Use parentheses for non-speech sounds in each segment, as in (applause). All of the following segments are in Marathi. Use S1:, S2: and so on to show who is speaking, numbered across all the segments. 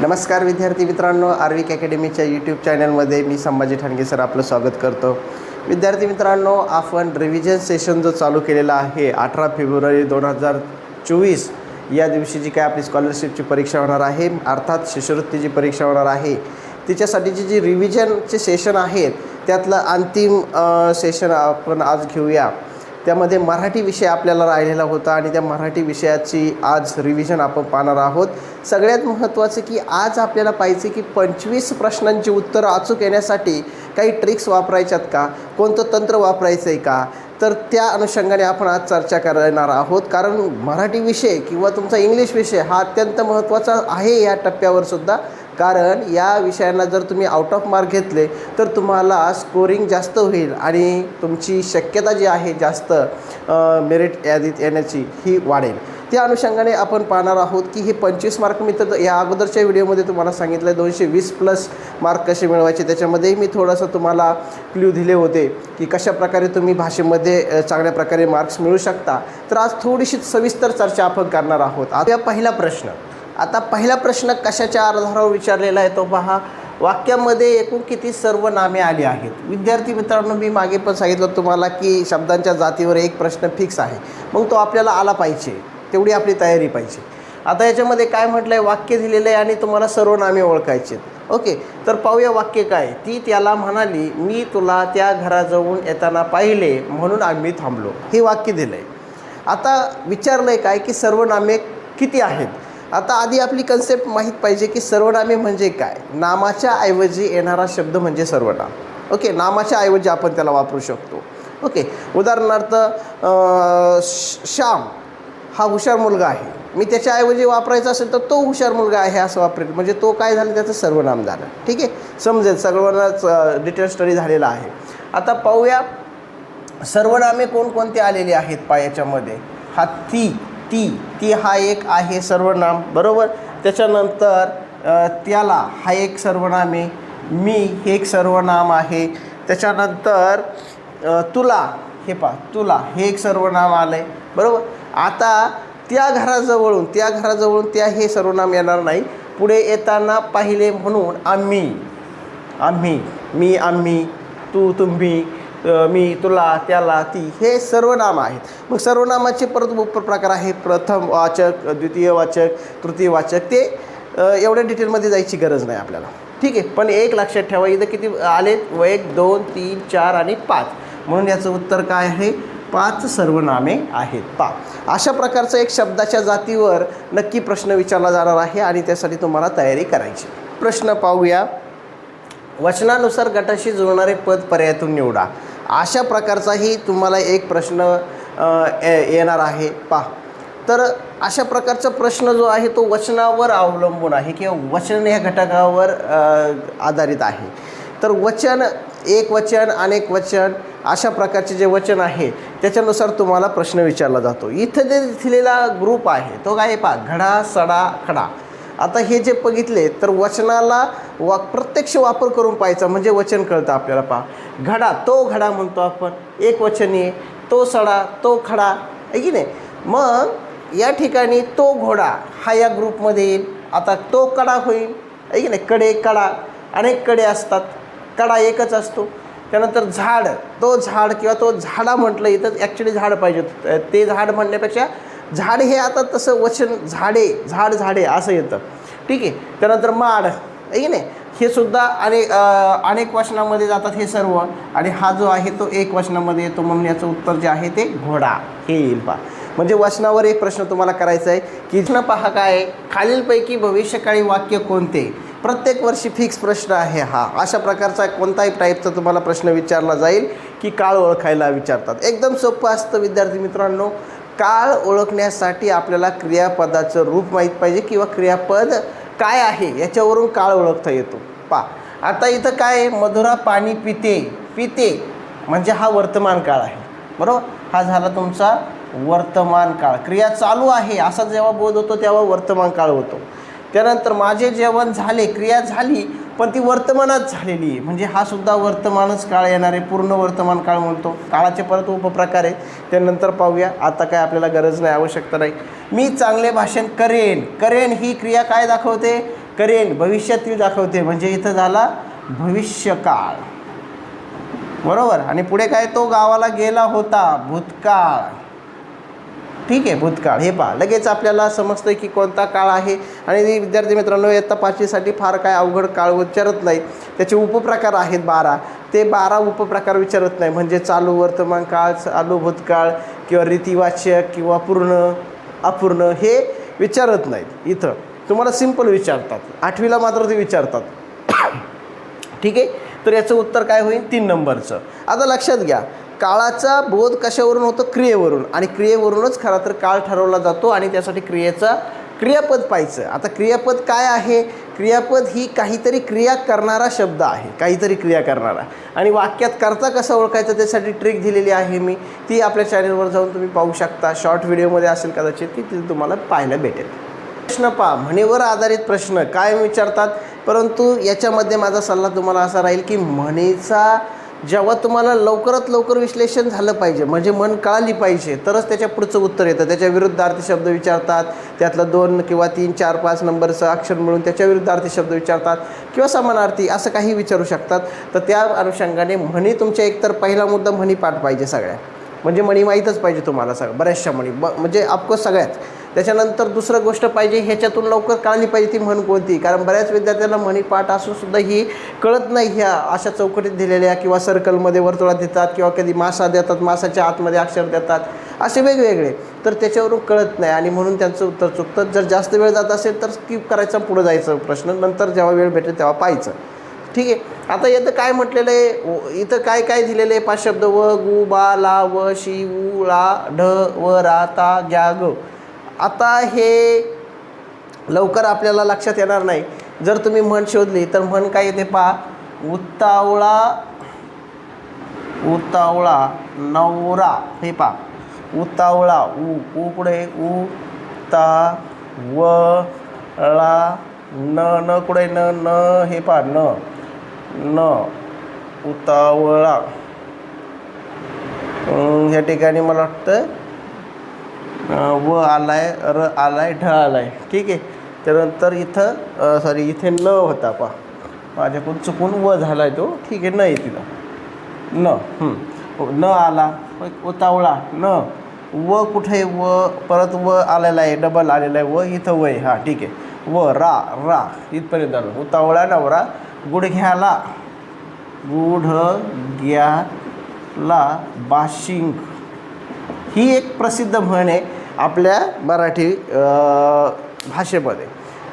S1: नमस्कार विद्यार्थी मित्रांनो आर्विक अकॅडमीच्या यूट्यूब चॅनलमध्ये मी संभाजी ठाणगे सर आपलं स्वागत करतो. विद्यार्थी मित्रांनो आपण रिव्हिजन सेशन जो चालू केलेला आहे अठरा फेब्रुवारी दोन हजार चोवीस या दिवशी जी काय आपली स्कॉलरशिपची परीक्षा होणार आहे अर्थात शिष्यवृत्तीची परीक्षा होणार आहे तिच्यासाठीची जी रिव्हिजनचे सेशन आहेत त्यातलं अंतिम सेशन आपण आज घेऊया. त्यामध्ये मराठी विषय आपल्याला राहिलेला होता आणि त्या मराठी विषयाची आज रिव्हिजन आपण पाहणार आहोत. सगळ्यात महत्त्वाचं की आज आपल्याला पाहिजे की पंचवीस प्रश्नांची उत्तरं अचूक येण्यासाठी काही ट्रिक्स वापरायच्यात का? कोणतं तंत्र वापरायचं आहे का? तर त्या अनुषंगाने आपण आज चर्चा करणार आहोत. कारण मराठी विषय किंवा तुमचा इंग्लिश विषय हा अत्यंत महत्त्वाचा आहे या टप्प्यावर सुद्धा. कारण या विषयांना जर तुम्ही आउट ऑफ मार्क घेतले तर तुम्हाला स्कोरिंग जास्त होईल आणि तुमची शक्यता जी आहे जास्त मेरिट यादीत येण्याची ही वाढेल. त्या अनुषंगाने आपण पाहणार आहोत की हे पंचवीस मार्क मी तर या अगोदरच्या व्हिडिओमध्ये तुम्हाला सांगितलं आहे दोनशे वीस प्लस मार्क कसे मिळवायचे त्याच्यामध्येही मी थोडंसं तुम्हाला क्ल्यू दिले होते की कशा प्रकारे तुम्ही भाषेमध्ये चांगल्या प्रकारे मार्क्स मिळू शकता. तर आज थोडीशी सविस्तर चर्चा आपण करणार आहोत. आता पहिला प्रश्न आता पहिला प्रश्न कशाच्या आधारावर विचारलेला आहे तो पहा. वाक्यामध्ये एकूण किती सर्व नामे आली आहेत? विद्यार्थी मित्रांनो मी मागे पण सांगितलं तुम्हाला की शब्दांच्या जातीवर एक प्रश्न फिक्स आहे. मग तो आपल्याला आला पाहिजे. तेवढी आपली तयारी पाहिजे. आता याच्यामध्ये काय म्हटलं आहे वाक्य दिलेलं आहे आणि तुम्हाला सर्व नामे ओळखायचे आहेत. ओके तर पाहूया वाक्य काय? ती त्याला म्हणाली मी तुला त्या घराजवळून येताना पाहिले म्हणून आम्ही थांबलो. हे वाक्य दिलं आहे आता विचारलं आहे काय की सर्वनामे किती आहेत? आता आधी आपली कन्सेप्ट माहीत पाहिजे की सर्वनामे म्हणजे काय? नामाच्या ऐवजी येणारा शब्द म्हणजे सर्वनाम. ओके नामाच्या ऐवजी आपण त्याला वापरू शकतो. ओके उदाहरणार्थ श- श्याम हा हुशार मुलगा आहे. मी त्याच्याऐवजी वापरायचा असेल तर तो हुशार मुलगा आहे असं वापरेल. म्हणजे तो काय झालं? त्याचं सर्वनाम झालं. ठीक आहे? समजेल सर्वांनाच डिटेल स्टडी झालेला आहे. आता पाहूया सर्वनामे कोणकोणते आलेले आहेत पायाच्यामध्ये हत्ती ती ती हा एक आहे सर्वनाम बरोबर? त्याच्यानंतर त्याला हा एक सर्वनाम आहे मी हे एक सर्वनाम आहे. त्याच्यानंतर तुला हे पा तुला हे एक सर्वनाम आलं आहे बरोबर? आता त्या घराजवळून त्या घराजवळून त्या हे सर्वनाम येणार नाही. पुढे येताना पाहिले म्हणून आम्ही आम्ही मी आम्ही तू तुम्ही मी तुला त्याला ती हे सर्वनाम आहेत. मग सर्वनामाचे परत उपप्रकार आहे प्रथम वाचक द्वितीय वाचक तृतीय वाचक ते एवढ्या डिटेलमध्ये जायची गरज नाही आपल्याला. ठीक आहे? पण एक लक्षात ठेवा इथं किती आलेत? व एक दोन तीन चार आणि पाच. म्हणून याचं उत्तर काय आहे? पाच सर्वनामे आहेत. पा अशा प्रकारचं एक शब्दाच्या जातीवर नक्की प्रश्न विचारला जाणार आहे आणि त्यासाठी तुम्हाला तयारी करायची. प्रश्न पाहूया. वचनानुसार गटाशी जुळणारे पद पर्यायातून निवडा. अशा प्रकारचाही तुम्हाला एक प्रश्न येणार आहे. पा तर अशा प्रकारचा प्रश्न जो आहे तो वचनावर अवलंबून आहे किंवा वचन ह्या घटकावर आधारित आहे. तर वचन एक वचन अनेक वचन अशा प्रकारचे जे वचन आहे त्याच्यानुसार तुम्हाला प्रश्न विचारला जातो. इथं जे दिलेला ग्रुप आहे तो काय आहे पा घडा सडा खडा. आता हे जे बघितले तर वचनाला वा प्रत्यक्ष वापर करून पाहायचा म्हणजे वचन कळतं आपल्याला पहा. घडा तो घडा म्हणतो आपण. एक वचनी तो सडा तो खडा. आहे की नाही? मग या ठिकाणी तो घोडा हा या ग्रुपमध्ये येईल. आता तो कडा होईल. आहे की नाही? कडे कडा. अनेककडे असतात. कडा एकच असतो. त्यानंतर झाड. तो झाड किंवा तो झाडा म्हटलं इथं ॲक्च्युली झाड पाहिजे होतं. ते झाड म्हणण्यापेक्षा झाड हे आता तसं वचन झाडे झाड झाडे असं येतं. ठीक आहे? त्यानंतर माड आहे की नाही? हे सुद्धा अने अनेक वचनामध्ये जातात हे सर्व. आणि हा जो आहे तो एक वचनामध्ये येतो. म्हणून याचं उत्तर जे आहे ते घोडा. हे येईल पहा. म्हणजे वचनावर एक प्रश्न तुम्हाला करायचा आहे की इथनं पहा काय खालीलपैकी भविष्यकाळी वाक्य कोणते? प्रत्येक वर्षी फिक्स प्रश्न आहे हा. अशा प्रकारचा कोणताही टाईपचा तुम्हाला प्रश्न विचारला जाईल की काळ ओळखायला विचारतात. एकदम सोपं असतं विद्यार्थी मित्रांनो. काळ ओळखण्यासाठी आपल्याला क्रियापदाचं रूप माहीत पाहिजे किंवा क्रियापद काय आहे याच्यावरून काळ ओळखता येतो. पा आता इथं काय मधुरा पाणी पिते पिते म्हणजे हा वर्तमान काळ आहे. बरोबर? हा झाला तुमचा वर्तमान काळ. क्रिया चालू आहे असा जेव्हा बोध होतो तेव्हा वर्तमान काळ होतो. त्यानंतर माझे जेवण झाले क्रिया झाली पण ती वर्तमानात झालेली आहे. म्हणजे हा सुद्धा वर्तमानच काळ येणार आहे पूर्ण वर्तमान काळ म्हणतो. काळाचे परत उपप्रकार आहेत. त्यानंतर पाहूया. आता काय आपल्याला गरज नाही आवश्यकता नाही. मी चांगले भाषण करेन. करेन ही क्रिया काय दाखवते? करेन. भविष्यातील दाखवते. म्हणजे इथं झाला भविष्यकाळ. बरोबर? आणि पुढे काय? तो गावाला गेला होता भूतकाळ. ठीक आहे भूतकाळ. हे पहा लगेच आपल्याला समजतं की कोणता काळ आहे. आणि विद्यार्थी मित्रांनो इयत्ता पाचवीसाठी फार काय अवघड काळ विचारत नाही. त्याचे उपप्रकार आहेत बारा. ते बारा उपप्रकार विचारत नाही. म्हणजे चालू वर्तमान काळ चालू भूतकाळ किंवा रीतिवाचक किंवा पूर्ण अपूर्ण हे विचारत नाहीत. इथं तुम्हाला सिंपल विचारतात. आठवीला मात्र ते विचारतात. (coughs) ठीक आहे? तर याचं उत्तर काय होईल? तीन नंबरचं. आता लक्षात घ्या. काळाचा बोध कशावरून होतो? क्रियेवरून. आणि क्रियेवरूनच खरा तर काळ ठरवला जातो आणि त्यासाठी क्रियेचा क्रियापद पाहिजे आता क्रियापद काय आहे? क्रियापद ही काहीतरी क्रिया करणारा शब्द आहे. काहीतरी क्रिया करणारा. आणि वाक्यात करता कसं ओळखायचं? त्यासाठी ट्रिक दिलेली आहे मी. ती आपल्या चॅनलवर जाऊन तुम्ही पाहू शकता. शॉर्ट व्हिडिओमध्ये असेल कदाचित ती तिथे तुम्हाला पाहायला भेटेल. प्रश्न पहा. म्हणीवर आधारित प्रश्न. काय विचारतात? परंतु याच्यामध्ये माझा सल्ला तुम्हाला असा राहील की म्हणीचा जेव्हा तुम्हाला लवकरात लवकर विश्लेषण झालं पाहिजे म्हणजे मन कळाली पाहिजे तरच त्याच्या पुढचं उत्तर येतं. त्याच्या विरुद्धार्थी शब्द विचारतात त्यातलं दोन किंवा तीन चार पाच नंबरचं अक्षर मिळून त्याच्या विरुद्धार्थी शब्द विचारतात किंवा समानार्थी असं काही विचारू शकतात. तर त्या अनुषंगाने म्हणी तुमच्या एकतर पहिला मुद्दा म्हणी पाठ पाहिजे सगळ्या. म्हणजे म्हणी माहीतच पाहिजे तुम्हाला सगळं बऱ्याचशा म्हणी ब म्हणजे ऑफकोर्स सगळ्याच त्याच्यानंतर दुसरं गोष्ट पाहिजे ह्याच्यातून लवकर कळली पाहिजे ती म्हण कोणती? कारण बऱ्याच विद्यार्थ्यांना म्हणी पाठ असून सुद्धा ही कळत नाही ह्या अशा चौकटीत दिलेल्या किंवा सर्कलमध्ये वर्तुळात देतात किंवा कधी मासा देतात मासाच्या आतमध्ये अक्षर देतात असे वेगवेगळे. तर त्याच्यावरून कळत नाही आणि म्हणून त्यांचं उत्तर चुकतं. जर जास्त वेळ जात असेल तर स्किप करायचा पुढं जायचं प्रश्न. नंतर जेव्हा वेळ भेटेल तेव्हा पाहायचं. ठीक आहे. आता इथं काय म्हटलेलं आहे? इथं काय काय दिलेलं आहे? पाच शब्द. व गु बा ला व शी उ ला ढ व रा ता ग्या ग. आता हे लवकर आपल्याला लक्षात येणार नाही. जर तुम्ही म्हण शोधली तर म्हण काय येते पहा? उतावळा उतावळा नवरा. हे पहा. उतावळा उ उ पुढे उ ता व ळा न न कुठे न न हे पहा न. न उतावळा. ह्या ठिकाणी मला वाटतं व आलाय र आलाय ढ आलाय. ठीक आहे. त्यानंतर इथं सॉरी इथे न होता पा माझ्याकडून चुकून व झालाय तो. ठीक आहे न आहे तिथं. न हो, न आला. उतावळा. न. व कुठे? व परत व आलेला आहे डबल आलेला आहे. व इथं वय. हां ठीक आहे. व रा रा. इथपर्यंत आलो. उतावळा नवरा. गुडघ्याला गुढ ग्याला बाशिंग. ही एक प्रसिद्ध म्हण आहे आपल्या मराठी भाषेमध्ये.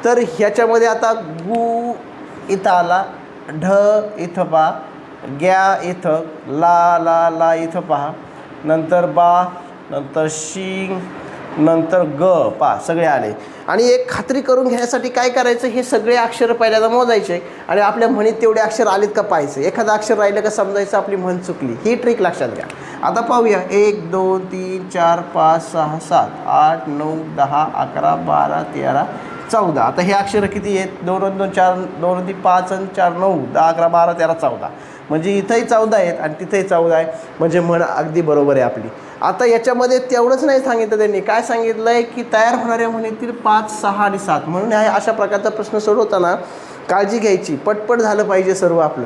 S1: तर ह्याच्यामध्ये आता गु इथं आला ढ इथं पहा ग्या इथं ला ला ला इथं पहा. नंतर बा नंतर शिंग नंतर ग पा सगळे आले. आणि एक खात्री करून घेण्यासाठी काय करायचं हे सगळे अक्षर पहिल्यांदा मोजायचे आणि आपल्या म्हणीत तेवढे अक्षर आलेत का पाहायचं. एखादं अक्षर राहिलं का समजायचं आपली म्हण चुकली. ही ट्रिक लक्षात घ्या. आता पाहूया. एक दोन तीन चार पाच सहा सात आठ नऊ दहा अकरा बारा तेरा चौदा. आता हे अक्षरं किती आहेत? दोन दोन चार दोन तीन पाच आणि चार नऊ दहा अकरा बारा तेरा चौदा. म्हणजे इथंही चौदा आहेत आणि तिथंही चौदा आहे. म्हणजे म्हण अगदी बरोबर आहे आपली. आता याच्यामध्ये तेवढंच नाही सांगितलं त्यांनी. काय सांगितलं आहे की तयार होणाऱ्या म्हणीतील पाच सहा आणि सात. म्हणून ह्या अशा प्रकारचा प्रश्न सोडवताना काळजी घ्यायची. पटपट झालं पाहिजे सर्व आपलं.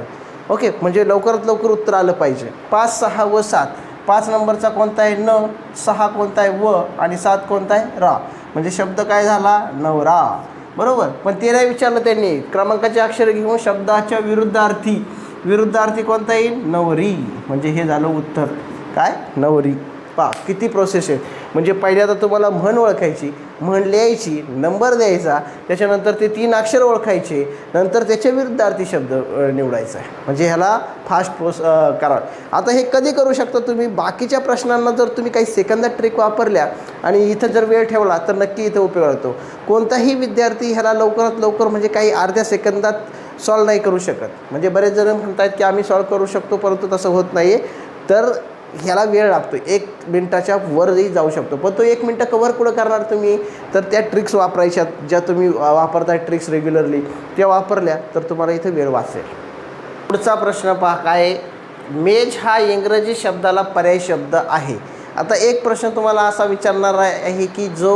S1: ओके? म्हणजे लवकरात लवकर उत्तर आलं पाहिजे. पाच सहा व सात. पाच नंबरचा कोणता आहे? न. सहा कोणता आहे? व. आणि सात कोणता आहे? रा. म्हणजे शब्द काय झाला? नवरा बरोबर? पण ते नाही विचारलं त्यांनी. क्रमांकाचे अक्षर घेऊन शब्दाच्या विरुद्धार्थी. विरुद्धार्थी कोणता येईल? नवरी. म्हणजे हे झालं उत्तर. काय? नवरी. पा किती प्रोसेस आहे. म्हणजे पहिल्यांदा तुम्हाला म्हण ओळखायची म्हण लिहायची नंबर द्यायचा त्याच्यानंतर ते तीन अक्षर ओळखायचे नंतर त्याच्या विरुद्धार्थी शब्द निवडायचा आहे. म्हणजे ह्याला फास्ट प्रोस करा आता हे कधी करू शकता तुम्ही? बाकीच्या प्रश्नांना जर तुम्ही काही सेकंदात ट्रिक वापरल्या आणि इथं जर वेळ ठेवला तर नक्की इथं उपयोग होतो. कोणताही विद्यार्थी ह्याला लवकरात लवकर म्हणजे काही अर्ध्या सेकंदात सॉल्व नाही करू शकत. म्हणजे बरेच जण म्हणतात की आम्ही सॉल्व करू शकतो परंतु तसं होत नाही आहे तर ह्याला वेळ लागतो एक मिनटाच्या वरही जाऊ शकतो. पण तो एक मिनटं कवर कुठं करणार तुम्ही? तर त्या ट्रिक्स वापरायच्या ज्या तुम्ही वापरताय ट्रिक्स रेग्युलरली त्या वापरल्या तर तुम्हाला इथे वेळ वाचेल. पुढचा प्रश्न पहा काय मेज हा इंग्रजी शब्दाला पर्याय शब्द आहे. आता एक प्रश्न तुम्हाला असा विचारणार आहे की जो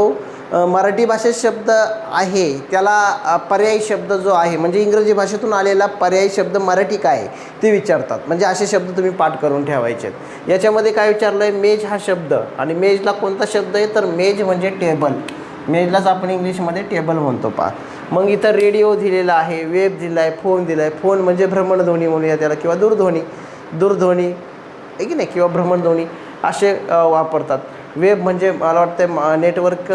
S1: मराठी भाषेत शब्द आहे त्याला पर्यायी शब्द जो आहे म्हणजे इंग्रजी भाषेतून आलेला पर्यायी शब्द मराठी काय आहे ते विचारतात. म्हणजे असे शब्द तुम्ही पाठ करून ठेवायचे आहेत. याच्यामध्ये काय विचारलं आहे मेज हा शब्द. आणि मेजला कोणता शब्द आहे? तर मेज म्हणजे टेबल. मेजलाच आपण इंग्लिशमध्ये टेबल म्हणतो पा मग इथं रेडिओ दिलेला आहे वेब दिला आहे फोन दिला आहे फोन म्हणजे भ्रमणध्वनी म्हणूया त्याला किंवा दूरध्वनी. दूरध्वनी आहे की नाही? किंवा भ्रमणध्वनी असे वापरतात. वेब म्हणजे मला वाटतं नेटवर्क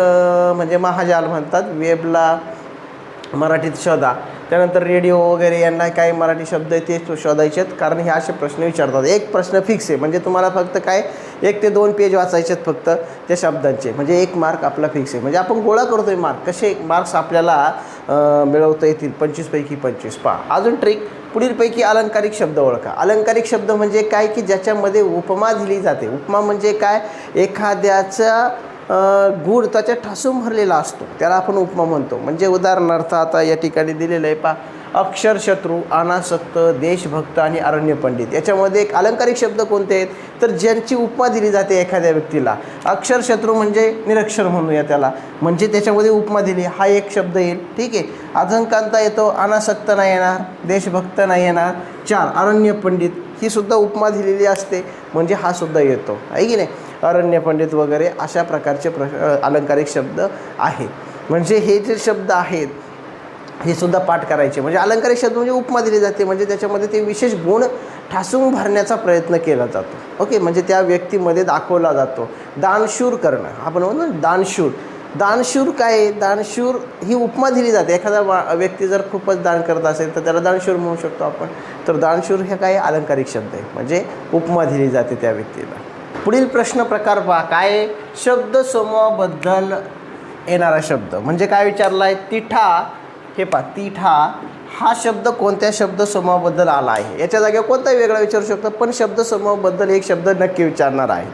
S1: म्हणजे महाजाल म्हणतात वेबला मराठीत शोधा. त्यानंतर रेडिओ वगैरे यांना काही मराठी शब्द आहेत ते तो शोधायचे आहेत. कारण हे असे प्रश्न विचारतात. एक प्रश्न फिक्स आहे म्हणजे तुम्हाला फक्त काय एक ते दोन पेज वाचायचे आहेत फक्त त्या शब्दांचे. म्हणजे एक मार्क आपला फिक्स आहे. म्हणजे आपण गोळा करतो आहे मार्क कसे मार्क्स आपल्याला मिळवता येतील? पंचवीसपैकी पंचवीस. पहा अजून ट्रिक पुढीलपैकी अलंकारिक शब्द ओळखा. अलंकारिक शब्द म्हणजे काय? की ज्याच्यामध्ये उपमा दिली जाते. उपमा म्हणजे काय? एखाद्याच्या गूढ त्याच्या ठासून भरलेला असतो. त्याला आपण उपमा म्हणतो. म्हणजे उदाहरणार्थ आता या ठिकाणी दिलेलं आहे पा अक्षरशत्रू अनासक्त देशभक्त आणि अरण्य पंडित. याच्यामध्ये एक अलंकारिक शब्द कोणते आहेत? तर ज्यांची उपमा दिली जाते एखाद्या व्यक्तीला. अक्षरशत्रू म्हणजे निरक्षर म्हणूया त्याला. म्हणजे त्याच्यामध्ये उपमा दिली. हा एक शब्द येईल. ठीक आहे? अजंकांता येतो अनासक्त नाही येणार देशभक्त नाही येणार चार अरण्य पंडित. ही सुद्धा उपमा दिलेली असते. म्हणजे हा सुद्धा येतो. आहे की नाही? अरण्य पंडित वगैरे अशा प्रकारचे प्र अलंकारिक शब्द आहेत. म्हणजे हे जे शब्द आहेत हे सुद्धा पाठ करायचे. म्हणजे अलंकारिक शब्द म्हणजे उपमा दिली जाते. म्हणजे त्याच्यामध्ये ते विशेष गुण ठासून भरण्याचा प्रयत्न केला जातो. ओके? म्हणजे त्या व्यक्तीमध्ये दाखवला जातो. दानशूर करणं. आपण म्हणतो दानशूर. दानशूर काय आहे? दानशूर ही उपमा दिली जाते. एखादा वा व्यक्ती जर खूपच दान करत असेल तर त्याला दानशूर म्हणू शकतो आपण. तर दानशूर हे काय? अलंकारिक शब्द आहे. म्हणजे उपमा दिली जाते त्या व्यक्तीला. पुढील प्रश्न प्रकार पहा. काय शब्द समूहाबद्दल येणारा शब्द. म्हणजे काय विचारला आहे तिठा. हे पहा तिठा हा शब्द कोणत्या शब्द समूहाबद्दल आला आहे? याच्या जागेवर कोणताही वेगळा विचारू शकतो पण शब्द समूहाबद्दल एक शब्द नक्की विचारणार आहे.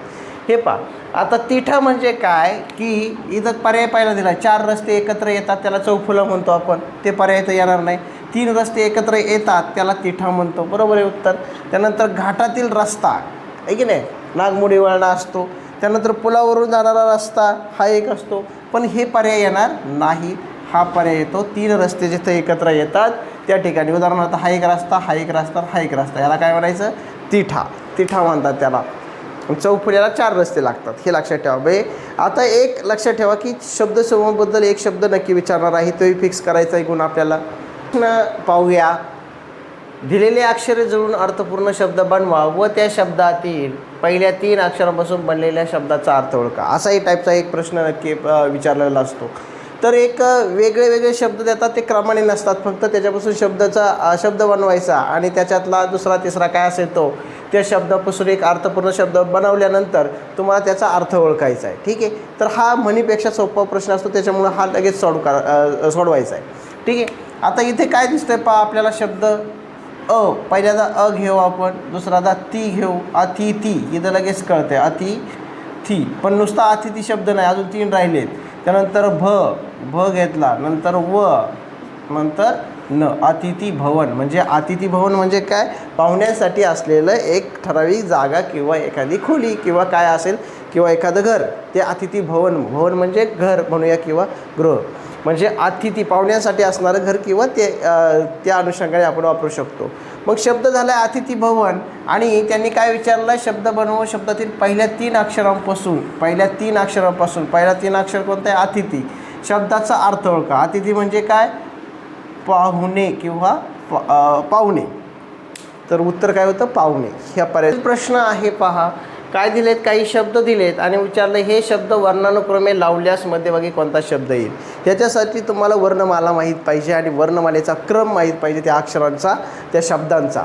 S1: हे पहा आता तिठा म्हणजे काय? की इथं पर्याय पाहिला दिला चार रस्ते एकत्र येतात त्याला चौफुला म्हणतो आपण. ते पर्याय तर येणार नाही. तीन रस्ते एकत्र येतात त्याला तिठा म्हणतो. बरोबर आहे उत्तर? त्यानंतर घाटातील रस्ता. आहे की नाही? नागमोडी वळणा असतो. त्यानंतर पुलावरून जाणारा रस्ता हा एक असतो. पण हे पर्याय येणार नाही. हा पर्याय येतो. तीन रस्ते जिथे एकत्र येतात त्या ठिकाणी. उदाहरणार्थ हा एक रस्ता हा एक रस्ता हा एक रस्ता. याला काय म्हणायचं? तिठा. तिठा म्हणतात त्याला. चौफुल्याला चार रस्ते लागतात. हे लक्षात ठेवा. बे आता एक लक्षात ठेवा की शब्दसमूहाबद्दल एक शब्द नक्की विचारणार आहे. तोही फिक्स करायचा आहे गुण आपल्याला. पाहूया. दिलेले अक्षरे जुळून अर्थपूर्ण शब्द बनवा व त्या शब्दातील पहिल्या तीन अक्षरापासून बनलेल्या शब्दाचा अर्थ ओळखा. असाही टाईपचा एक प्रश्न नक्की विचारलेला असतो. तर एक वेगळे वेगळे शब्द देतात ते क्रमाने नसतात. फक्त त्याच्यापासून शब्दाचा शब्द बनवायचा आणि त्याच्यातला दुसरा तिसरा काय असेल तो त्या शब्दापासून एक अर्थपूर्ण शब्द बनवल्यानंतर तुम्हाला त्याचा अर्थ ओळखायचा आहे. ठीक आहे? तर हा म्हणीपेक्षा सोपा प्रश्न असतो त्याच्यामुळं हा लगेच सॉल्व करा सोडवायचा आहे. ठीक आहे? आता इथे काय दिसतंय? पहा आपल्याला शब्द अ पहिल्यांदा अ घेऊ आपण दुसऱ्यांदा ती घेऊ अतिथी इथं लगेच कळते अति थी पण नुसता अतिथी शब्द नाही अजून तीन राहिलेत त्यानंतर भ भ घेतला नंतर व नंतर न. अतिथी भवन. म्हणजे अतिथी भवन म्हणजे काय? पाहुण्यांसाठी असलेलं एक ठराविक जागा किंवा एखादी खोली किंवा काय असेल किंवा एखादं घर. ते अतिथी भवन. भवन म्हणजे घर म्हणूया किंवा गृह. म्हणजे अतिथी पाहुण्यासाठी असणारं घर किंवा ते त्या अनुषंगाने आपण वापरू शकतो. मग शब्द झाला आहे अतिथी भवन आणि त्यांनी काय विचारलं? शब्द बनवून शब्दातील पहिल्या तीन अक्षरांपासून पहिल्या तीन अक्षरांपासून पहिला तीन अक्षर कोणतं? आहे अतिथी. शब्दाचा अर्थ ओळखा. अतिथी म्हणजे काय? पाहुणे किंवा प- पाहुणे. तर उत्तर काय होतं? पाहुणे. ह्या पर्याय प्रश्न आहे पहा. काय दिलेत काही शब्द दिलेत आणि विचारलं हे शब्द वर्णानुक्रमे लावल्यास मध्यभागी कोणता शब्द येईल? त्याच्यासाठी तुम्हाला वर्णमाला माहीत पाहिजे आणि वर्णमालेचा क्रम माहीत पाहिजे त्या अक्षरांचा त्या शब्दांचा.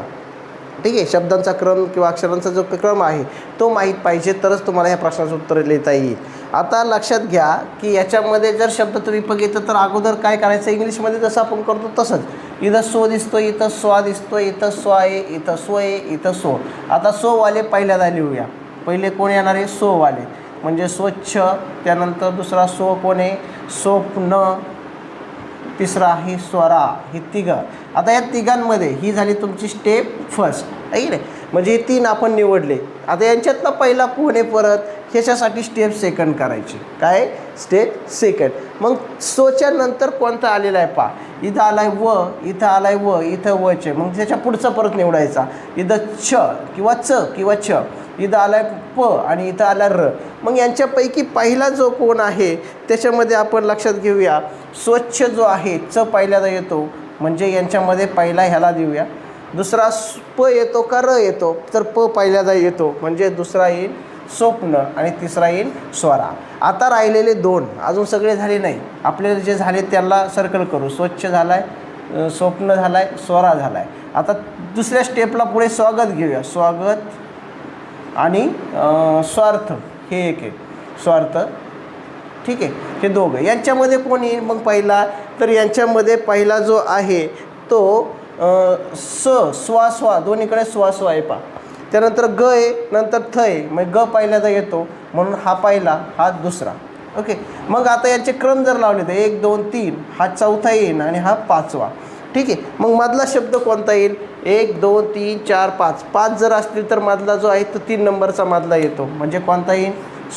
S1: ठीक आहे? शब्दांचा क्रम किंवा अक्षरांचा जो क्रम आहे तो माहीत पाहिजे तरच तुम्हाला ह्या प्रश्नाचं उत्तर लिहिता येईल. आता लक्षात घ्या की याच्यामध्ये जर शब्द तुम्ही बघितलं तर अगोदर काय करायचं? इंग्लिशमध्ये जसं आपण करतो तसंच. इथं सो दिसतो इथं स्वा दिसतो इथं स्व आहे इथं स्व आहे इथं सो आता सोवाले पहिल्यांदा लिहूया. पहिले कोण येणार? आहे सोवाले. म्हणजे स्वच्छ त्यानंतर दुसरा सो कोण आहे? स्वप्न तिसरा ही स्वरा. ही तिघं. आता या तिघांमध्ये ही झाली तुमची स्टेप फर्स्ट आहे की नाही? म्हणजे तीन आपण निवडले. आता यांच्यातला पहिला पोहणे परत? ह्याच्यासाठी स्टेप सेकंड करायची. काय? स्टेप सेकंड मग सोच्या नंतर कोणता आलेला आहे पा? इथं आलाय व इथं आलाय व इथं वचे मग त्याच्या पुढचा परत निवडायचा. इथं छ किंवा च किंवा छ. इथं आलाय प आणि इथं आला र. मग यांच्यापैकी पहिला जो कोण आहे त्याच्यामध्ये आपण लक्षात घेऊया. स्वच्छ जो आहे च पहिल्यांदा येतो. म्हणजे यांच्यामध्ये पहिला ह्याला देऊया. दुसरा प येतो का र येतो? तर प पहिल्यांदा येतो. म्हणजे दुसरा येईल स्वप्न आणि तिसरा येईल स्वरा. आता राहिलेले दोन अजून सगळे झाले नाही. आपल्याला जे झाले त्याला सर्कल करू. स्वच्छ झाला आहे स्वप्न झाला आहे स्वरा झाला आहे आता दुसऱ्या स्टेपला पुढे स्वागत घेऊया. स्वागत आणि स्वार्थ. हे एक आहे. स्वार्थ. ठीक आहे? हे दोघं. यांच्यामध्ये कोण येईल? मग पहिला. तर यांच्यामध्ये पहिला जो आहे तो स स्वा स्वा दोन्हीकडे स्वा स्वा आहे पा. त्यानंतर ग आहे नंतर थ आहे. मग ग पहिल्यांदा येतो म्हणून हा पहिला हा दुसरा. ओके? मग आता याचे क्रम जर लावले तर एक दोन तीन हा चौथा येईल आणि हा पाचवा. ठीक आहे? मग मधला शब्द कोणता येईल? एक दोन तीन चार पाच. पाच जर असतील तर मधला जो आहे तो तीन नंबरचा मधला येतो. म्हणजे कोणता येईल?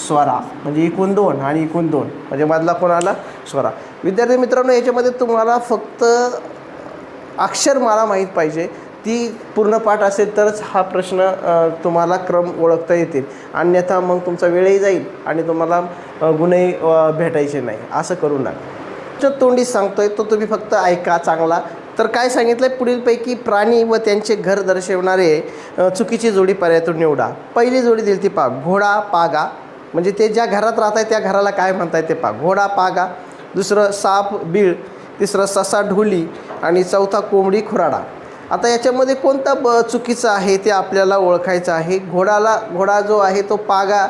S1: स्वरा. म्हणजे एकूण दोन आणि एकूण दोन. म्हणजे मधला कोण आला? स्वरा. विद्यार्थी मित्रांनो याच्यामध्ये तुम्हाला फक्त अक्षर मला माहीत पाहिजे. ती पूर्ण पाठ असेल तरच हा प्रश्न तुम्हाला क्रम ओळखता येतील. अन्यथा मग तुमचा वेळही जाईल आणि तुम्हाला गुन्हे भेटायचे नाही. असं करू नका. जो तोंडी सांगतोय तो तुम्ही फक्त ऐका चांगला. तर काय सांगितलं आहे पुढीलपैकी प्राणी व त्यांचे घर दर्शवणारे चुकीची जोडी पर्यायातून निवडा. पहिली जोडी दिली ती पा घोडा पागा. म्हणजे ते ज्या घरात राहत आहे त्या घराला काय म्हणताय ते पा घोडा पागा. दुसरं साप बीळ. तिसरा ससा ढोली आणि चौथा कोंबडी खुराडा. आता याच्यामध्ये कोणता ब चुकीचं आहे ते आपल्याला ओळखायचं आहे? घोडाला घोडा जो आहे तो पागा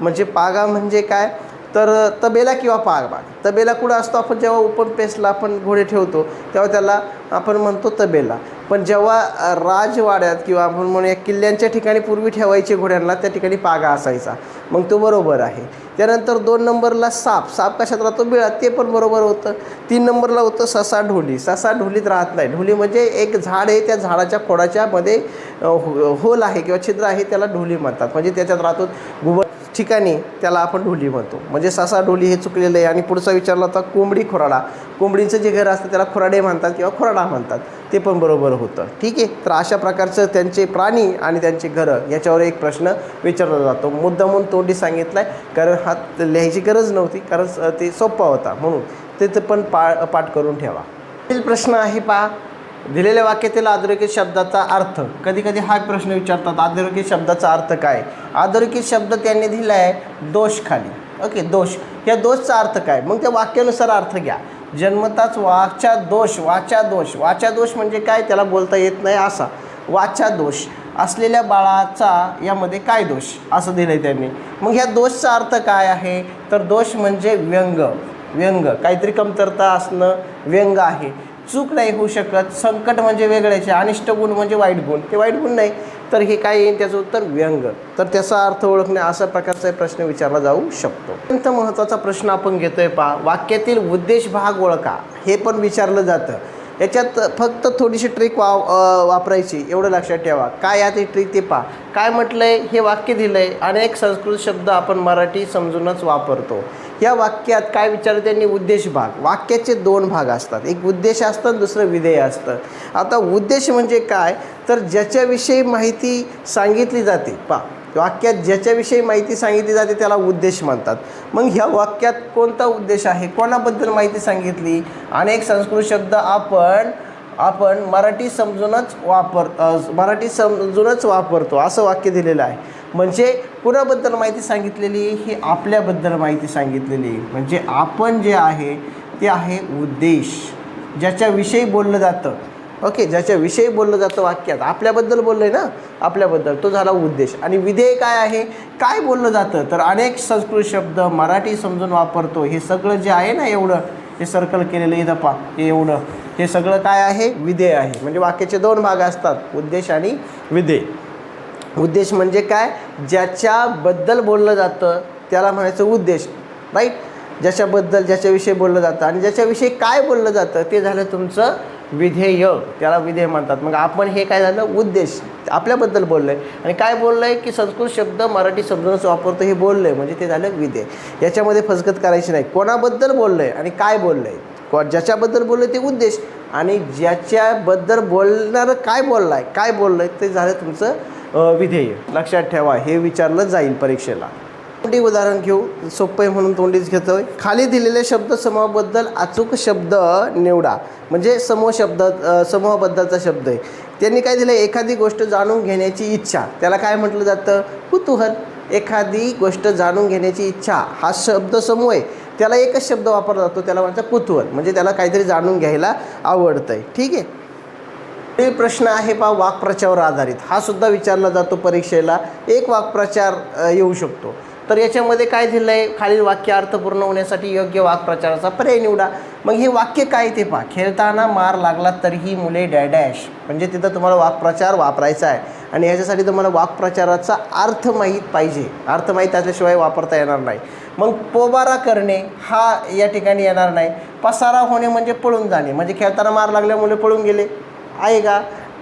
S1: म्हणजे पागा म्हणजे काय? तर तबेला किंवा पागा तबेला कुठं असतो? आपण जेव्हा ओपन पेसला आपण घोडे ठेवतो तेव्हा त्याला आपण म्हणतो तबेला. पण जेव्हा राजवाड्यात किंवा आपण म्हणूया किल्ल्यांच्या ठिकाणी पूर्वी ठेवायचे घोड्यांना त्या ठिकाणी पागा असायचा. मग तो बरोबर आहे. त्यानंतर दोन नंबरला साप. साप कशात राहतो? बिळा ते पण बरोबर होतं. तीन नंबरला होतं ससा ढोली. ससा ढोलीत राहत नाही. ढोली म्हणजे एक झाड आहे त्या झाडाच्या खोडाच्यामध्ये हो, होल आहे किंवा छिद्र आहे त्याला ढोली म्हणतात. म्हणजे त्याच्यात राहतो गुबळ ठिकाणी त्याला आपण ढोली म्हणतो. म्हणजे ससा ढोली हे चुकलेलं आहे. आणि पुढचा विचारला होता कोंबडी खुराडा. कोंबडीचं जे घर असतं त्याला खुराडे म्हणतात किंवा खुराडा म्हणतात. ते पण बरोबर होतं. ठीक आहे? तर अशा प्रकारचं त्यांचे प्राणी आणि त्यांचे घरं याच्यावर एक प्रश्न विचारला जातो. मुद्दामून तोंडी सांगितला आहे कारण हा लिहायची गरज नव्हती. कारण ते सोपा होता. म्हणून ते ते पण पा पाठ करून ठेवा. पुढील प्रश्न आहे पा दिलेल्या वाक्यातील अधोरेखित शब्दाचा अर्थ. कधी कधी हा प्रश्न विचारतात अधोरेखित शब्दाचा अर्थ काय? अधोरेखित शब्द त्यांनी दिला आहे दोष खाली. ओके दोष. या दोषचा अर्थ काय? मग त्या वाक्यानुसार अर्थ घ्या. जन्मताच वाचा दोष वाचा दोष. वाचा दोष म्हणजे काय? त्याला बोलता येत नाही असा. वाचा दोष. असलेल्या बाळाचा यामध्ये काय दोष? असं दिलं आहे त्यांनी. मग ह्या दोषचा अर्थ काय आहे? तर दोष म्हणजे व्यंग. व्यंग. काहीतरी कमतरता असणं व्यंग आहे. चूक नाही होऊ शकत संकट म्हणजे वेगळ्याचे अनिष्ट गुण म्हणजे वाईट गुण. ते वाईट गुण नाही तर हे काय येईल त्याचं उत्तर व्यंग. तर त्याचा अर्थ ओळखणे अशा प्रकारचा प्रश्न विचारला जाऊ शकतो. अत्यंत महत्त्वाचा प्रश्न आपण घेतोय पा वाक्यातील उद्देश भाग ओळखा. हे पण विचारलं जातं. याच्यात फक्त थोडीशी ट्रिक वा वापरायची. एवढं लक्षात ठेवा. काय या ते ट्रिक ते पहा. काय म्हटलं आहे हे वाक्य दिलं आहे अनेक संस्कृत शब्द आपण मराठी समजूनच वापरतो. या वाक्यात काय विचारलं त्यांनी? उद्देश भाग. वाक्याचे दोन भाग असतात. एक उद्देश असतं आणि दुसरं विधेय असतं. आता उद्देश म्हणजे काय? तर ज्याच्याविषयी माहिती सांगितली जाते पा वाक्यात ज्याच्याविषयी माहिती सांगितली जाते त्याला उद्देश म्हणतात. मग ह्या वाक्यात कोणता उद्देश आहे? कोणाबद्दल माहिती सांगितली? अनेक संस्कृत शब्द आपण आपण मराठी समजूनच वापर मराठी समजूनच वापरतो असं वाक्य दिलेलं आहे. म्हणजे कुणाबद्दल माहिती सांगितलेली? ही आपल्याबद्दल माहिती सांगितलेली. आहे. म्हणजे आपण जे आहे ते आहे उद्देश ज्याच्याविषयी बोललं जातं. ओके ज्याच्याविषयी बोललं जातं वाक्यात. आपल्याबद्दल बोललं आहे ना? आपल्याबद्दल. तो झाला उद्देश. आणि विधेय काय आहे? काय बोललं जातं? तर अनेक संस्कृत शब्द मराठी समजून वापरतो. हे सगळं जे आहे ना एवढं हे सर्कल केलेलं आहे दपा हे एवढं. हे सगळं काय आहे? विधेय आहे. म्हणजे वाक्याचे दोन भाग असतात उद्देश आणि विधेय. उद्देश म्हणजे काय? ज्याच्याबद्दल बोललं जातं त्याला म्हणायचं उद्देश राईट ज्याच्याबद्दल ज्याच्याविषयी बोललं जातं आणि ज्याच्याविषयी काय बोललं जातं ते झालं तुमचं विधेय. त्याला विधेय म्हणतात. मग आपण हे काय झालं? उद्देश. आपल्याबद्दल बोललं आहे आणि काय बोललं आहे की संस्कृत शब्द मराठी शब्दांच वापरतो हे बोललं आहे म्हणजे ते झालं विधेय. याच्यामध्ये फसगत करायची नाही. कोणाबद्दल बोललं आहे आणि काय बोललं आहे को ज्याच्याबद्दल बोललो ते उद्देश. आणि ज्याच्याबद्दल बोलणारं काय बोललं आहे काय बोललं आहे ते झालं तुमचं विधेय. लक्षात ठेवा हे विचारलं जाईल परीक्षेला. तोंडी उदाहरण घेऊ. सोपं आहे म्हणून तोंडीच घेतोय. खाली दिलेल्या शब्दसमूहाबद्दल अचूक शब्द निवडा. म्हणजे समूह शब्द समूहाबद्दलचा शब्द आहे. त्यांनी काय दिलं एखादी गोष्ट जाणून घेण्याची इच्छा. त्याला काय म्हटलं जातं? कुतूहल. एखादी गोष्ट जाणून घेण्याची इच्छा. हा शब्द समूह आहे. त्याला एकच शब्द वापरला जातो त्याला म्हणतात कुतूहल म्हणजे त्याला काहीतरी जाणून घ्यायला आवडतं आहे ठीक आहे? पुढील प्रश्न आहे पा वाक्प्रचारावर आधारित. हा सुद्धा विचारला जातो परीक्षेला. एक वाक्प्रचार येऊ शकतो. तर याच्यामध्ये काय दिलं आहे खालील वाक्य अर्थपूर्ण होण्यासाठी योग्य वाक्प्रचाराचा पर्याय निवडा. मग हे वाक्य काय ते पहा. खेळताना मार लागला तरीही मुले डॅडॅश. म्हणजे तिथं तुम्हाला वाक्प्रचार वापरायचा आहे. आणि ह्याच्यासाठी तुम्हाला वाक्प्रचाराचा अर्थ माहीत पाहिजे. अर्थ माहीत असल्याशिवाय वापरता येणार नाही. मग पोबारा करणे हा या ठिकाणी येणार नाही. पसारा होणे म्हणजे पळून जाणे. म्हणजे खेळताना मार लागल्यामुळे पळून गेले. आहे का?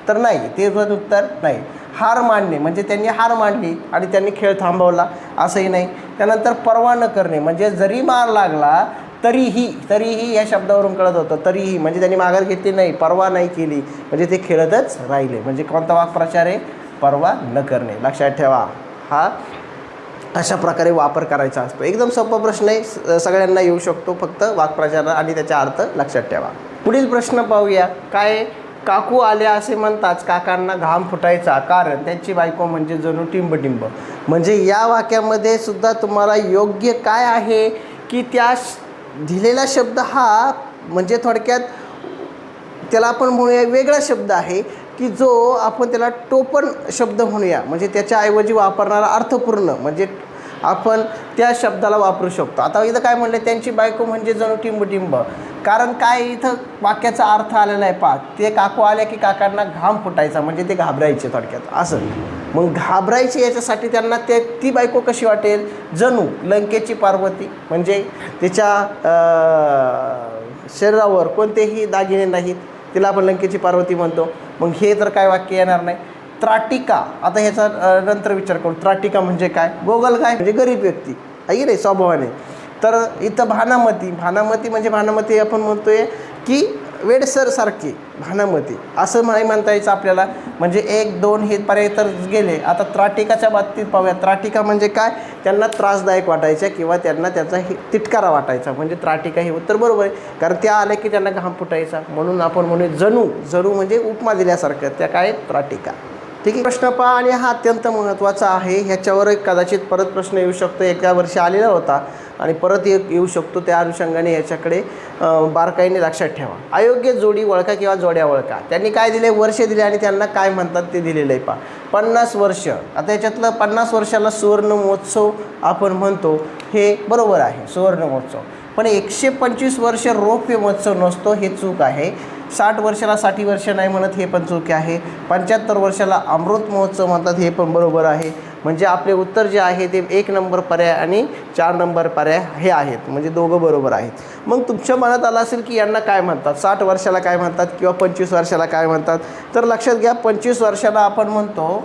S1: तर नाही. ते उत्तर नाही. हार मांडणे म्हणजे त्यांनी हार मांडली आणि त्यांनी खेळ थांबवला. असंही नाही. त्यानंतर परवा न करणे म्हणजे जरी मार लागला तरीही तरीही या शब्दावरून कळत होतं. तरीही म्हणजे त्यांनी माघार घेतली नाही परवा नाही केली. म्हणजे ते खेळतच राहिले. म्हणजे कोणता वाक्प्रचार आहे? परवा न करणे. लक्षात ठेवा. हा अशा प्रकारे वापर करायचा असतो. एकदम सोपा प्रश्न आहे. स- सगळ्यांना येऊ शकतो फक्त वाक्प्रचार आणि त्याचा अर्थ लक्षात ठेवा. पुढील प्रश्न पाहूया. काय काकू आल्या असे म्हणताच काकांना घाम फुटायचा कारण त्यांची बायको म्हणजे जणू टिंबटिंब. म्हणजे या वाक्यामध्ये सुद्धा तुम्हाला योग्य काय आहे की त्या श- दिलेला शब्द हा म्हणजे थोडक्यात त्याला आपण म्हणूया वेगळा शब्द आहे. की जो आपण त्याला टोपण शब्द म्हणूया म्हणजे त्याच्याऐवजी वापरणारा अर्थपूर्ण म्हणजे आपण त्या शब्दाला वापरू शकतो. आता इथं काय म्हणलं त्यांची बायको म्हणजे जणू टिंबटिंब. कारण काय इथं वाक्याचा अर्थ आलेला आहे पा ते काकू आल्या की काकांना घाम फुटायचा म्हणजे ते घाबरायचे थोडक्यात. असं. मग घाबरायचे याच्यासाठी त्यांना ते ती बायको कशी वाटेल? जणू लंकेची पार्वती म्हणजे तिच्या शरीरावर कोणतेही दागिने नाहीत. तिला आपण लंकेची पार्वती म्हणतो. मग हे तर काय वाक्य येणार नाही. त्राटिका आता ह्याचा नंतर विचार करू. त्राटिका म्हणजे काय? गोगल काय? म्हणजे गरीब व्यक्ती. आहे रे स्वभावाने. तर इथं भानामती. भानामती म्हणजे भानामती आपण म्हणतोय की वेडसरसारखी भानामती. असं नाही म्हणता यायचं आपल्याला. म्हणजे एक दोन हे पर्याय तर गेले. आता त्राटिकाच्या बाबतीत पाहूया. त्राटिका म्हणजे काय? त्यांना त्रासदायक वाटायच्या किंवा त्यांना त्याचा हे तिटकारा वाटायचा. म्हणजे त्राटिका हे उत्तर बरोबर आहे. कारण त्या आल्या की त्यांना घाम फुटायचा. म्हणून आपण म्हणू जणू. जणू म्हणजे उपमा दिल्यासारखं. त्या काय? त्राटिका. ठीक आहे. प्रश्न पहा आणि हा अत्यंत महत्त्वाचा आहे. ह्याच्यावर एक कदाचित परत प्रश्न येऊ शकतो. एका वर्षी आलेला होता आणि परत येऊ शकतो त्या अनुषंगाने याच्याकडे बारकाईने लक्षात ठेवा. अयोग्य जोडी वळखा किंवा जोड्या वळखा. त्यांनी काय दिले? वर्ष दिले आणि त्यांना काय म्हणतात ते दिलेलं आहे पा पन्नास वर्ष. आता याच्यातलं पन्नास वर्षाला सुवर्ण महोत्सव आपण म्हणतो हे बरोबर आहे. सुवर्ण महोत्सव. पण एकशे पंचवीस वर्ष रौप्य महोत्सव नसतो हे चूक आहे. साठ वर्षाला साठी वर्ष नाही म्हणत हे पण चूक आहे. पंच्याहत्तर वर्षाला अमृत महोत्सव म्हणतात हे पण बरोबर आहे. म्हणजे आपले उत्तर जे आहे ते एक नंबर पर्याय आणि चार नंबर पर्याय हे आहेत. म्हणजे दोघं बरोबर आहेत. मग तुमच्या मनात आलं असेल की यांना काय म्हणतात? साठ वर्षाला काय म्हणतात किंवा पंचवीस वर्षाला काय म्हणतात? तर लक्षात घ्या पंचवीस वर्षाला आपण म्हणतो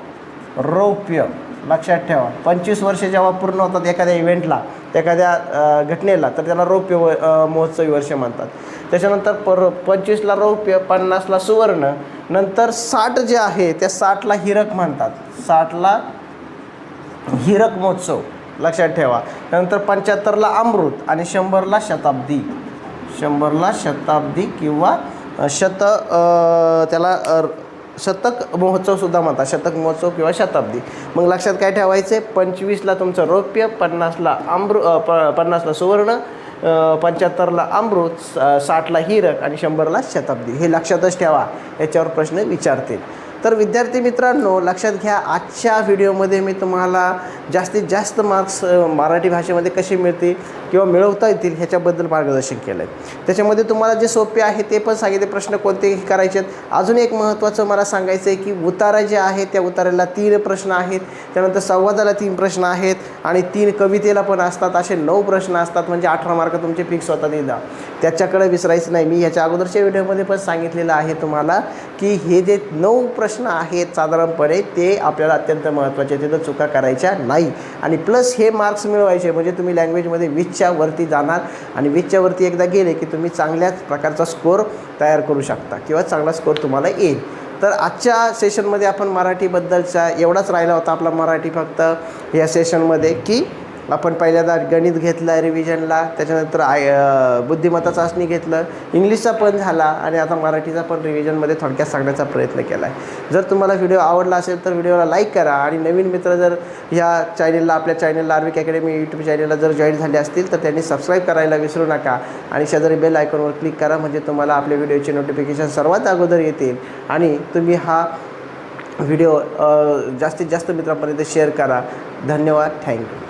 S1: रौप्य. लक्षात ठेवा. पंचवीस वर्ष जेव्हा पूर्ण होतात एखाद्या इव्हेंटला एखाद्या घटनेला तर त्याला रौप्य व महोत्सवी वर्ष म्हणतात. त्याच्यानंतर पर पंचवीसला रौप्य पन्नासला सुवर्ण नंतर साठ जे आहे त्या साठला हिरक म्हणतात. साठला हिरक महोत्सव लक्षात ठेवा. नंतर पंच्याहत्तरला अमृत आणि शंभरला शताब्दी. शंभरला शताब्दी किंवा शत त्याला शतक महोत्सवसुद्धा म्हणतात शतक महोत्सव किंवा शताब्दी. मग लक्षात काय ठेवायचं आहे? पंचवीसला तुमचं रौप्य पन्नासला अमृ प पन्नासला सुवर्ण पंच्याहत्तरला अमृत साठला हिरक आणि शंभरला शताब्दी. हे लक्षातच ठेवा. याच्यावर प्रश्न विचारतील. तर विद्यार्थी मित्रांनो लक्षात घ्या आजच्या व्हिडिओमध्ये मी तुम्हाला जास्तीत जास्त मार्क्स मराठी भाषेमध्ये कसे मिळतील किंवा मिळवता येतील ह्याच्याबद्दल मार्गदर्शन केलं आहे त्याच्यामध्ये तुम्हाला जे सोपे आहे ते पण सांगितले प्रश्न कोणते करायचे आहेत अजून एक महत्त्वाचं मला सांगायचं आहे की उतारा जे आहे त्या उताराला तीन प्रश्न आहेत. त्यानंतर संवादाला तीन प्रश्न आहेत आणि तीन कवितेला पण असतात. असे नऊ प्रश्न असतात म्हणजे अठरा मार्क तुमचे फिक्स होतात एकदा त्याच्याकडे विसरायचं नाही. मी ह्याच्या अगोदरच्या व्हिडिओमध्ये पण सांगितलेलं आहे तुम्हाला की हे जे नऊ प्रश्न आहेत साधारणपणे ते आपल्याला अत्यंत महत्त्वाचे तिथं चुका करायच्या नाही. आणि प्लस हे मार्क्स मिळवायचे म्हणजे तुम्ही लँग्वेजमध्ये वीसच्या वरती जाणार आणि वीसच्या वरती एकदा गेले की तुम्ही चांगल्याच प्रकारचा स्कोअर तयार करू शकता किंवा चांगला स्कोअर तुम्हाला येईल. तर आजच्या सेशनमध्ये आपण मराठीबद्दलचा एवढाच राहिला होता आपला मराठी फक्त या सेशनमध्ये की आपण पहिल्यांदा गणित घेतलं रिव्हिजनला त्याच्यानंतर आय बुद्धिमत्ता चाचणी घेतलं इंग्लिशचा पण झाला आणि आता मराठीचा पण रिव्हिजनमध्ये थोडक्यात सांगण्याचा प्रयत्न केला आहे जर तुम्हाला व्हिडिओ आवडला असेल तर व्हिडिओला लाईक करा आणि नवीन मित्र जर ह्या चॅनेलला आपल्या चॅनेलला आर्विक अकॅडमी यूट्यूब चॅनेलला जर जॉईन झाले असतील तर त्यांनी सबस्क्राईब करायला विसरू नका आणि शेजारी बेल आयकॉनवर क्लिक करा म्हणजे तुम्हाला आपल्या व्हिडिओचे नोटिफिकेशन सर्वात अगोदर येतील आणि तुम्ही हा व्हिडिओ जास्तीत जास्त मित्रांपर्यंत शेअर करा. धन्यवाद. थँक्यू